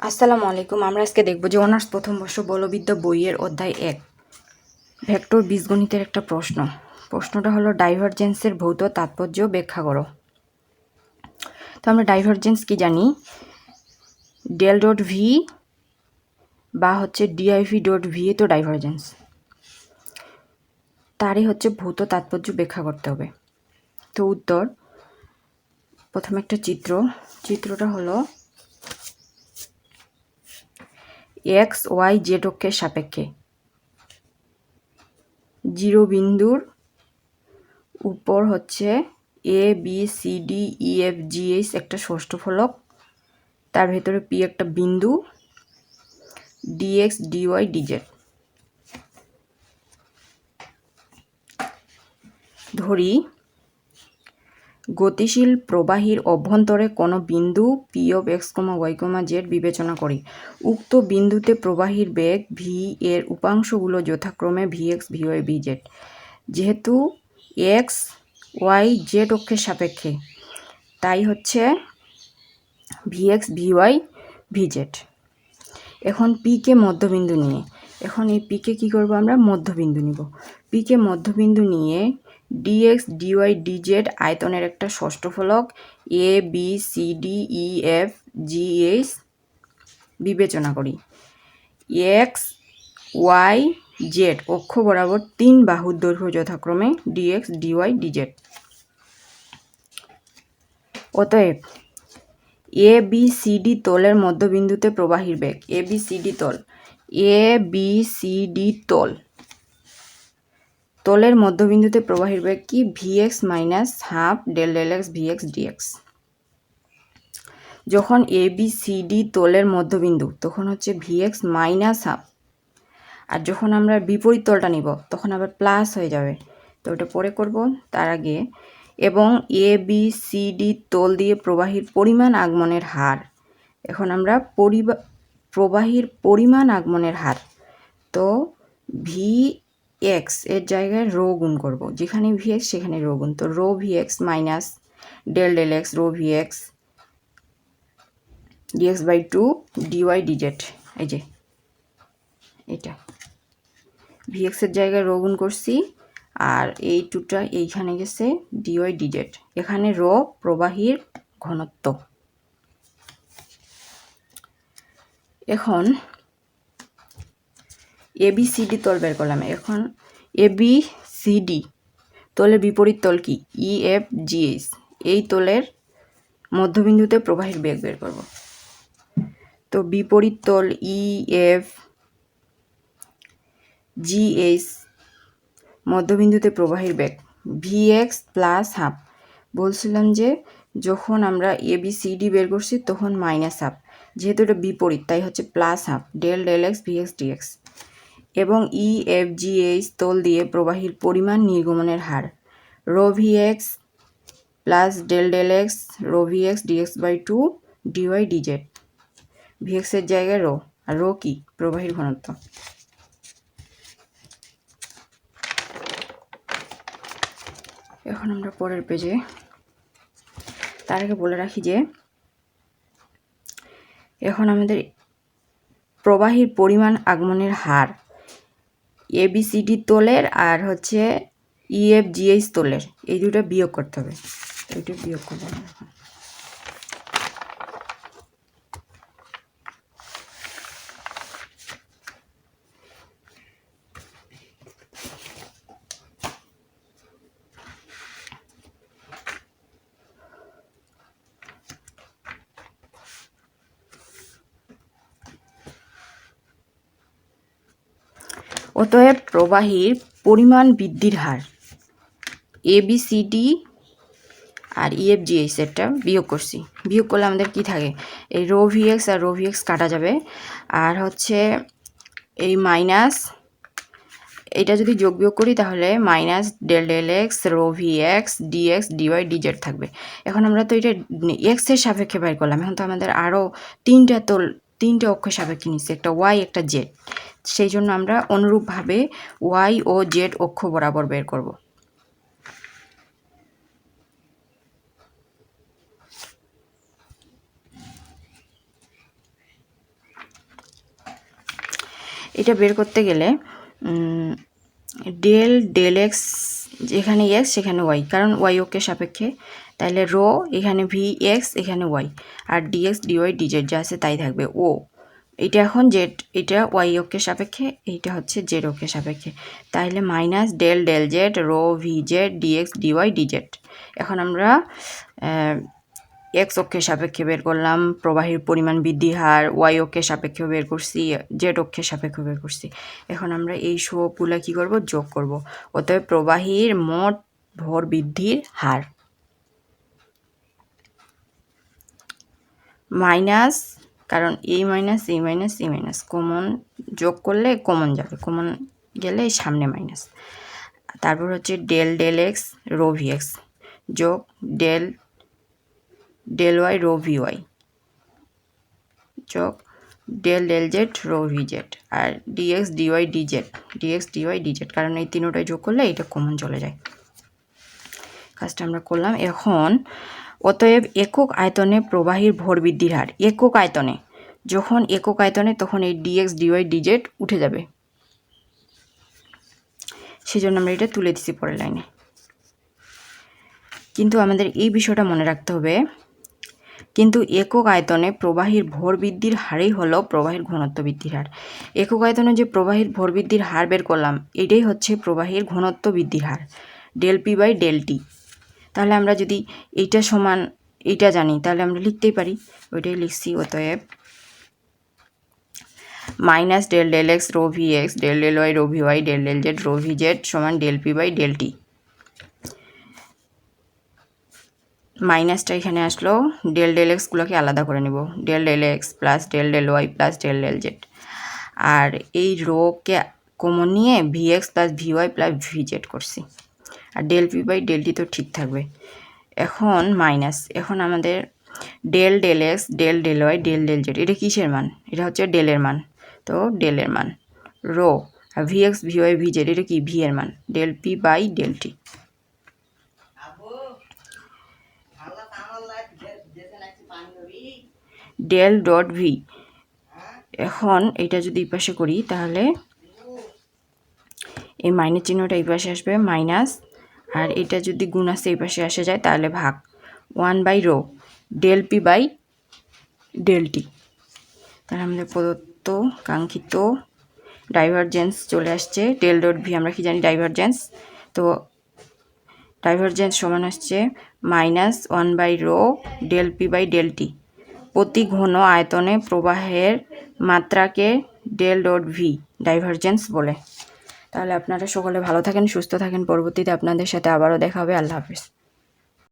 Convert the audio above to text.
আসসালামু আলাইকুম। আমরা আজকে দেখব যে অনার্স প্রথম বর্ষ বলবিদ্যা বইয়ের অধ্যায় এক। ভেক্টর বীজগণিতের একটা প্রশ্ন। প্রশ্নটা হলো, ডাইভারজেন্সের ভৌত তাৎপর্য ব্যাখ্যা করো। তো আমরা ডাইভারজেন্স কি জানি? ডেল ডট ভি বা হচ্ছে ডিআইভি ডট ভি তো ডাইভারজেন্স। তারই হচ্ছে ভৌত তাৎপর্য ব্যাখ্যা করতে হবে। তো উত্তর, প্রথমে একটা চিত্র। চিত্রটা হলো এক্স ওয়াই জেড অক্ষের সাপেক্ষে। জিরো বিন্দুর উপর হচ্ছে A B C D E F G H একটা ষষ্ঠ ফলক। তার ভেতরে পি একটা বিন্দু। ডিএক্স ডিওয়াই ডিজেড ধরি গতিশীল প্রবাহীর অভ্যন্তরে কোনো বিন্দু P of x comma y comma z বিবেচনা করি। উক্ত বিন্দুতে প্রবাহীর বেগ ভি এর উপাংশগুলো যথাক্রমে V x V y V z যেহেতু এক্স ওয়াই জেড অক্ষের সাপেক্ষে, তাই হচ্ছে V x V y V z এখন পিকে মধ্যবিন্দু নিয়ে, এখন এই পিকে কী করব আমরা? মধ্যবিন্দু নিব। পিকে মধ্যবিন্দু নিয়ে ডিএক্স ডিওয়াই ডিজেড আয়তনের একটা ষষ্ঠ ফলক A B C D E F G H বিবেচনা করি। এক্স ওয়াই জেড অক্ষ বরাবর তিন বাহুর দৈর্ঘ্য যথাক্রমে ডিএক্স ডিওয়াই ডিজেড অতএব এ বি সি ডি তলের মধ্যবিন্দুতে প্রবাহীর বেগ এ বি সি ডি তল এ বি সি ডি তল তলের মধ্যবিন্দুতে প্রবাহীর বেগ কি? V x minus half del del x V x d x যখন এ বি সি ডি তলের মধ্যবিন্দু, তখন হচ্ছে ভিএক্স মাইনাস হাফ আর যখন আমরা বিপরীত তলটা নিব, তখন আবার প্লাস হয়ে যাবে। তো ওটা পরে করব তার আগে। এবং এ বি সি ডি তল দিয়ে প্রবাহীর পরিমাণ আগমনের হার। এখন আমরা পরিবা, প্রবাহীর পরিমাণ আগমনের হার। তো ভি এক্সের জায়গায় রো গুণ করব। যেখানে ভি এক্স সেখানে রো গুণ। তো rho V x minus del del x rho V x d x by two d y d z এই যে, এটা। ভি এক্সের জায়গায় রো গুণ করছি, আর এই টুটা এইখানে গেছে ডিওয়াই ডিজেড এখানে রো প্রবাহীর ঘনত্ব। এখন এ বি সি ডি তল বের করলাম। এখন এ বি সি ডি তলের বিপরীত তল কি? ই এফ জি এই তলের মধ্যবিন্দুতে প্রবাহের বেগ বের করব। তো বিপরীত তল ই এফ জি এইচ মধ্যবিন্দুতে প্রবাহের বেগ। ভি এক্স প্লাস হাফ বলছিলাম যে যখন আমরা এ বি সি ডি বের করছি তখন মাইনাস হাফ যেহেতু এটা বিপরীত, তাই হচ্ছে plus half del del x V x d x এবং ই এফ জি এইচ তল দিয়ে প্রবাহীর পরিমাণ নির্গমনের হার। Rho V x plus del del x rho V x d x by two d y d z V এক্সের জায়গায় rho, আর rho কি? প্রবাহীর ঘনত্ব। এখন আমরা পরের পেজে তার আগে বলে রাখি যে, এখন আমাদের প্রবাহীর পরিমাণ আগমনের হার এবিসিডি তোলের আর হচ্ছে ইএফ জিএইচ তোলের। এই দুটো বিয়োগ করতে হবে। এইটা বিয়োগ করব অতএব প্রবাহীর পরিমাণ বৃদ্ধির হার। এ বি সি ডি আর ইএফ জি এই সেটটা বিয়োগ করছি। বিয়োগ করলে আমাদের কি থাকে? এই রো ভিএক্স আর রো ভিএক্স কাটা যাবে। আর হচ্ছে এই মাইনাস এটা যদি যোগ বিয়োগ করি তাহলে minus del del x rho V x d x d y d z থাকবে। এখন আমরা তো এটা এক্সের সাপেক্ষে বের করলাম। এখন তো আমাদের আরও তিনটা তো তিনটে অক্ষের সাপেক্ষে নিচ্ছে, একটা ওয়াই একটা জেড সেই জন্য আমরা অনুরূপভাবে ওয়াই ও জেড অক্ষ বরাবর বের করব। এটা বের করতে গেলে ডেল ডেল এক্স যেখানে এক্স, সেখানে ওয়াই, কারণ ওয়াই ওকে সাপেক্ষে। তাহলে রো, এখানে ভি এক্স, এখানে ওয়াই, আর d x d y d z যা আছে তাই থাকবে। ও এটা এখন জেড, এটা ওয়াই ওকে সাপেক্ষে, এইটা হচ্ছে জেড ওকে সাপেক্ষে। তাহলে minus del del z, rho V z, d x d y d z এখন আমরা এক্স অক্ষের সাপেক্ষে বের করলাম, প্রবাহীর পরিমাণ বৃদ্ধি হার, ওয়াই অক্ষের সাপেক্ষে বের করছি, জেড অক্ষের সাপেক্ষে বের করছি। এখন আমরা এই সবগুলো কী করব? যোগ করব। অতএব প্রবাহীর মোট ভর বৃদ্ধির হার। মাইনাস কারণ এই মাইনাস এই মাইনাস এই মাইনাস। কমন যোগ করলে কমন যাবে। কমন গেলে সামনে মাইনাস। তারপর হচ্ছে del del x, rho V x যোগ del del y, rho V y যোগ del del z, rho V z আর d x d y d z d x d y d z কারণ এই তিনোটাই যোগ করলে এটা common চলে যায়। কাজটা আমরা করলাম। এখন অতএব একক আয়তনে প্রবাহীর ভর বৃদ্ধির হার। একক আয়তনে। যখন একক আয়তনে, তখন এই ডিএক্স ডিওয়াই ডিজেড উঠে যাবে। সেই জন্য আমরা এটা তুলে দিছি পরের লাইনে। কিন্তু আমাদের এই বিষয়টা মনে রাখতে হবে, কিন্তু একক আয়তনে প্রবাহীর ভর বৃদ্ধির হারই হলো প্রবাহীর ঘনত্ব বৃদ্ধির হার। একক আয়তনে যে প্রবাহীর ভর বৃদ্ধির হার বের করলাম, এটাই হচ্ছে প্রবাহীর ঘনত্ব বৃদ্ধির হার। Del P by del T তাহলে আমরা যদি এইটা সমান এইটা জানি, তাহলে আমরা লিখতেই পারি। ওইটাই লিখছি অতএব। Minus del del x rho V x, del del y rho V y, del del z rho V z সমান del P by del T. মাইনাসটা এখানে আসলো, ডেল ডেল এক্সগুলোকে আলাদা করে নেব। Del del x plus del del y plus del del z. আর এই রোকে কমন নিয়ে V x plus V y plus V z করছি। আর del P by del T তো ঠিক থাকবে। এখন মাইনাস এখন আমাদের del del x del del y del del z এটা কিসের মান? এটা হচ্ছে ডেলের মান। তো ডেলের মান। রো, আর V x V y V z এটা কি? ভি এর মান। Del P by del T del dot V এখন এটা যদি এই পাশে করি, তাহলে এই মাইনাস চিহ্নটা এই পাশে আসবে মাইনাস আর এটা যদি গুণ আসে এই পাশে আসে যায়, তাহলে ভাগ। One by rho, del P by del T. তাহলে আমাদের প্রদত্ত কাঙ্ক্ষিত ডাইভারজেন্স চলে আসছে। ডেল ডট ভি, আমরা কি জানি? ডাইভারজেন্স তো ডাইভারজেন্স সমান আসছে minus one by rho del P by del T. প্রতি ঘন আয়তনে প্রবাহের মাত্রাকে ডেল ডট ভি ডাইভারজেন্স বলে। তাহলে আপনারা সকলে ভালো থাকেন, সুস্থ থাকেন। পরবর্তীতে আপনাদের সাথে আবারও দেখা হবে। আল্লাহ হাফিজ।